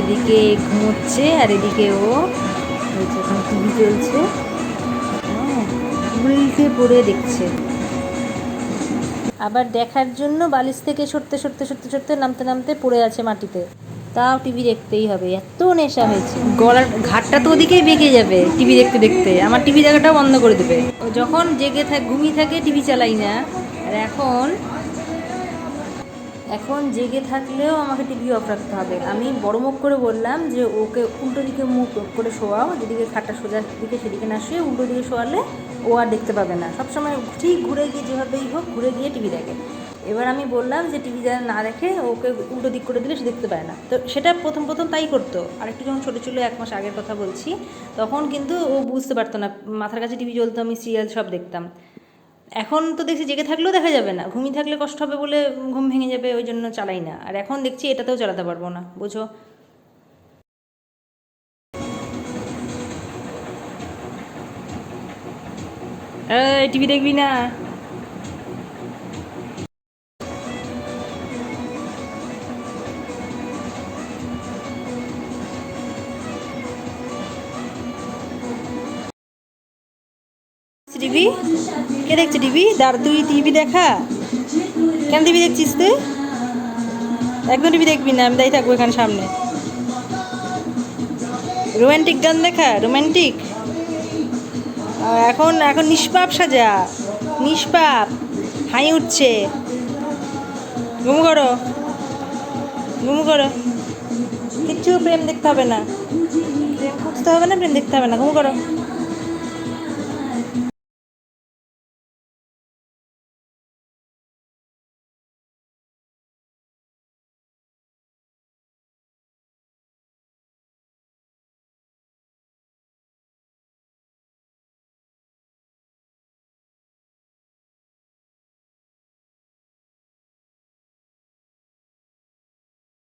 এদিকে ঘুমোচ্ছে আর এদিকে ও টিভি চলছে। হ্যাঁ, উল্টে পড়ে দেখছে। আবার দেখার জন্য বালিশ থেকে সরতে সরতে সরতে সরতে নামতে নামতে পড়ে আছে মাটিতে। তাও টিভি দেখতেই হবে এত নেশা হয়েছে। গলার ঘাটটা তো ওদিকেই বেঁকে যাবে টিভি দেখতে দেখতে। আমার টিভি দেখাটাও বন্ধ করে দেবে। যখন জেগে থাক ঘুমিয়ে থাকে টিভি চালাই না। আর এখন এখন জেগে থাকলেও আমাকে টিভি অফ রাখতে হবে। আমি বড় মুখ করে বললাম যে ওকে উল্টো দিকে মুখ করে শোয়াও, যেদিকে খাটটা সোজা দিকে সেদিকে না শুয়ে উল্টো দিকে শোয়ালে ও আর দেখতে পাবে না। সবসময় ঠিক ঘুরে গিয়ে যেভাবেই হোক ঘুরে গিয়ে টিভি দেখে। এবার আমি বললাম যে টিভি যারা না দেখে ওকে উল্টো দিক করে দিলে সে দেখতে পায় না। তো সেটা প্রথম প্রথম তাই করতো। আরেকটু যখন ছোটো ছিল, এক মাস আগের কথা বলছি, তখন কিন্তু ও বুঝতে পারতো না। মাথার কাছে টিভি চলতো আমি সিরিয়াল সব দেখতাম। এখন তো দেখছি জেগে থাকলেও দেখা যাবে না। ঘুমিয়ে থাকলে কষ্ট হবে বলে ঘুম ভেঙে যাবে, ওই জন্য চালাই না। আর এখন দেখছি এটাতেও চালাতে পারব না, বুঝো? টিভি দেখবি না? টিভি? কে দেখছে টিভি? দাঁড়, তুই টিভি দেখা? কেন টিভি দেখছিস তুই? একদম টিভি দেখবি না, আমি দায়ী থাকব এখানে সামনে। রোমান্টিক গান দেখা? রোমান্টিক? এখন এখন নিষ্পাপ সাজা। নিষ্পাপ। হাই উঠছে। ঘুমু করো। ঘুমু করো। কিচ্ছু প্রেম দেখতে হবে না। প্রেম খুঁজতে হবে না, প্রেম দেখতে হবে না। ঘুম করো।